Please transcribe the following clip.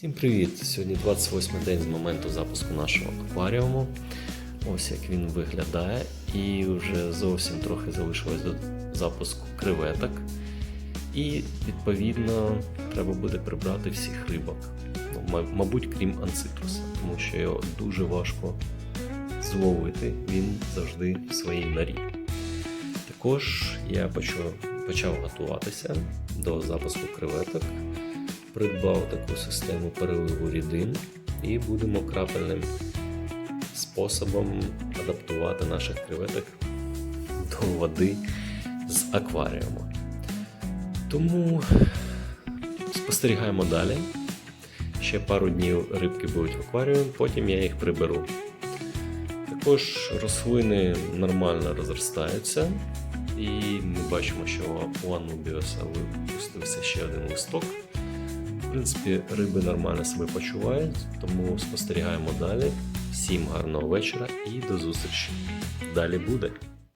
Всім привіт! Сьогодні 28 день з моменту запуску нашого акваріуму. Ось як він виглядає. І вже зовсім трохи залишилось до запуску креветок. І відповідно треба буде прибрати всіх рибок. Ну, мабуть, крім анцитруса, тому що його дуже важко зловити. Він завжди в своїй норі. Також я почав, почав готуватися до запуску креветок придбав таку систему переливу рідин і будемо крапельним способом адаптувати наших креветок до води з акваріуму. Тому спостерігаємо далі. Ще пару днів рибки будуть в акваріумі, потім я їх приберу. Також рослини нормально розростаються, і ми бачимо, що у Анубіуса випустився ще один листок. В принципі, риби нормально себе почувають, тому спостерігаємо далі. Всім гарного вечора і до зустрічі. Далі буде.